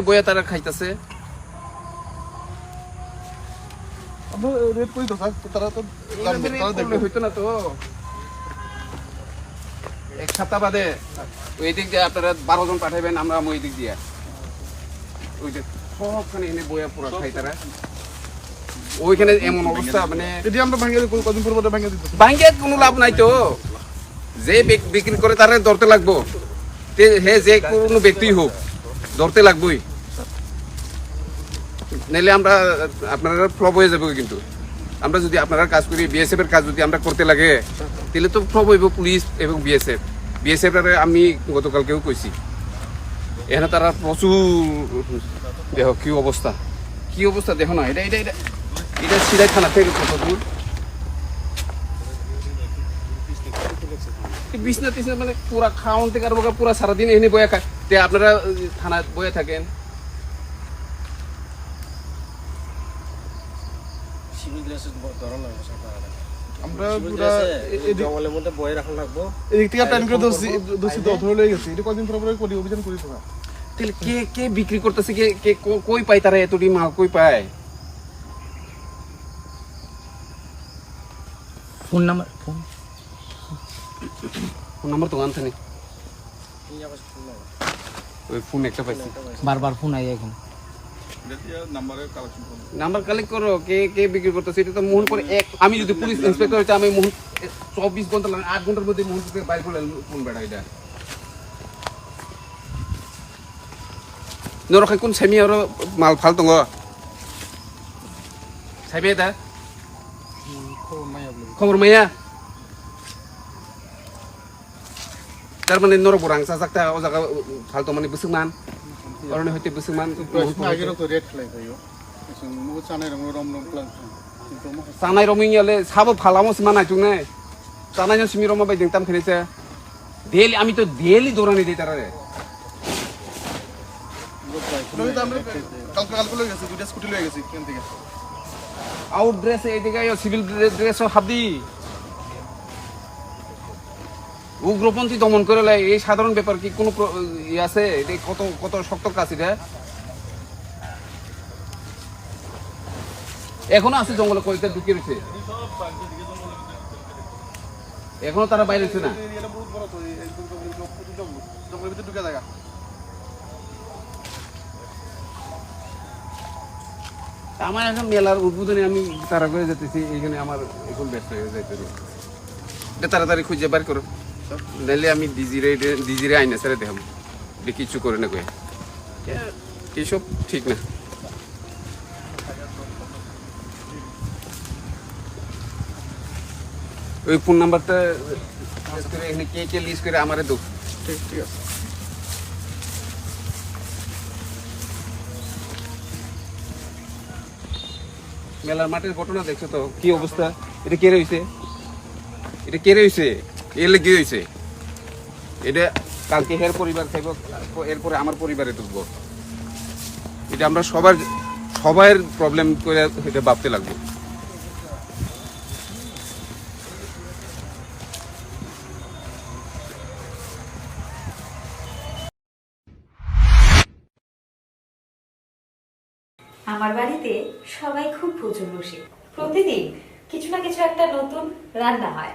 বইয়া তারা খাইতেছে। এক সপ্তাহ বাদে ওই দিক দিয়ে আপনারা বারো জন আমরা ওই দিক দিয়ে। ওই যে সবখানে এনে বইয়া পুরো খাই তারা। ওইখানে এমন অবস্থা মানে আমরা ভাঙিয়ে কদিন ভাঙিয়ে দিতে কোনো লাভ নাই তো। যে বিক- বিক্রি করে তারা ধরতে লাগবো। হে যে কোনো ব্যক্তি হোক। ধরতে লাগবোই। নাইলে আমরা, আপনারা ফ্লপ হয়ে যাব কিন্তু। আমরা যদি আপনারা কাজ করি বিএসএফ এর কাজ যদি আমরা করতে লাগে, তাহলে তো ফ্লপ হইব পুলিশ এবং বিএসএফ বিএসএফ এর আমি গতকালকেও কইছি। এখানে তারা প্রচুর, দেখো কি অবস্থা। কি অবস্থা, দেখো না, এটা এটা এটা এটা সিধাই থানা থেকে কত বিছনা টিছনা মানে পুরা খাওয়ান থেকে আর পুরা সারাদিন এনে বয়ে খায়। তে আপনারা থানায় বয়ে থাকেন। আমরা পুরা জঙ্গলের মধ্যে বয়ে রাখা লাগবো। এদিক থেকে টাইম করে দোষী দোষী ধরে লয়ে গেছে। এটা কদিন পর পরে করি অভিযান করি তো না। তাহলে কে কে বিক্রি করতেছে? কে কে কো- কই পায় তারা এতটি মাল? কই পায়? Phone number phone. Phone number তো আনতে নেই। ফোন লাগবে। ওই ফোন একটা পাইছি। বারবার ফোন আই এখন। নাম্বার কালেক্ট করো কে কে বিক্রি করতেছে এটা তো মোহন করে এক আমি যদি পুলিশ ইন্সপেক্টর হইতে আমি মোহন চব্বিশ ঘণ্টা লাগে আট ঘণ্টার মধ্যে মোহন থেকে বাইর করে ফোন বেড়া এটা। নরখাই কোন সেমি আর মাল ফাল দङ সাইবে দা খবর মাইয়া? তারমানে নর বরাং সাজাকটা ও জায়গা ফালতো মানে বুসুমান অরণে হইতে বুসুমান আগের তো রেড ফ্লাই হইও চানাই রং রম রম চানাই রমিংয়ালে সাবো ফালামো সিমান আইতুং নে চানাই নো সিমি রমা বাইদিং তাম খেনেছে ডেলি আমি তো ডেলি দৌড়ানি দিই তারারে আমি তো আমরা কালকে কালকে লয়ে গেছি দুইটা স্কুটি লয়ে গেছি কেন আউট ড্রেস আইও সিভিল ড্রেস হাবদি উগ্রপন্থী দমন করে লাই, এই সাধারণ ব্যাপার কি কোনো প্র- ই আছে? এটা কত কত শক্ত কাজ এটা? এখনও আছে জঙ্গলে কয়েকটা ঢুকে রয়েছে? এখনও তারা বাইরে হচ্ছে না? আমার এখন মেলার উদ্বোধনে আমি তারা করে যেতেছি এখানে আমার এখন ব্যস্ত হয়ে যাইতে। তাড়াতাড়ি খুঁজে বার করো। নাহলে আমি ডিজিরে ডিজিরে আইনা স্যারে দেখাম। কিছু করে না কয়ে ঠিক না। ওই ফোন নাম্বারটা এখানে কে কে লিস্ট করে আমারে দো ঠিক ঠিক আছে। মেলার মাঠের ঘটনা দেখছ তো? কি অবস্থা? এটা কে রয়েছে এটা কে রয়েছে এলে এটা কালকে হের পরিবার খাইব এরপরে আমার পরিবারে ঢুকবো এটা আমরা সবার সবার প্রবলেম করে এটা ভাবতে লাগবো। আমার বাড়িতে সবাই খুব প্রচুর বসে। প্রতিদিন কিছু না কিছু একটা নতুন রান্না হয়।